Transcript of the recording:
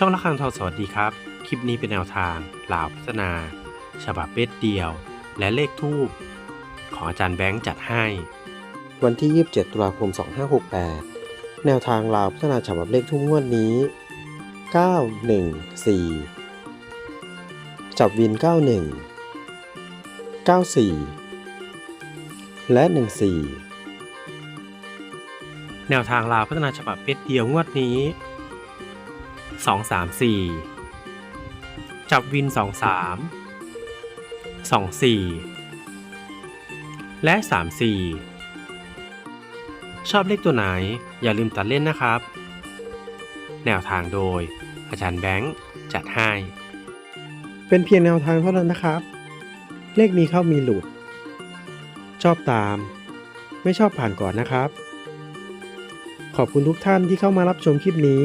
ช่องละคังทองสวัสดีครับ คลิปนี้เป็นแนวทางลาวพัฒนา ฉบับเบ็ดเดียว และเลขทูบของอาจารย์แบงค์จัดให้ วันที่ 27 ตุลาคม 2568 แนวทางลาวพัฒนาฉบับเลขทุ่งงวดนี้ 914 จับวิน 91 94 และ 14 แนวทางลาวพัฒนาฉบับเบ็ดเดียวงวดนี้ 2 3 4 จับวิน 2 3 2 4 และ 3 4 ชอบเลขตัวไหนอย่าลืมตัดเล่นนะครับ แนวทางโดย อาจารย์แบงค์จัดให้ เป็นเพียงแนวทางเท่านั้นนะครับ เลขมีเข้ามีหลุด ชอบตาม ไม่ชอบผ่านก่อนนะครับขอบคุณทุกท่านที่เข้ามารับชมคลิปนี้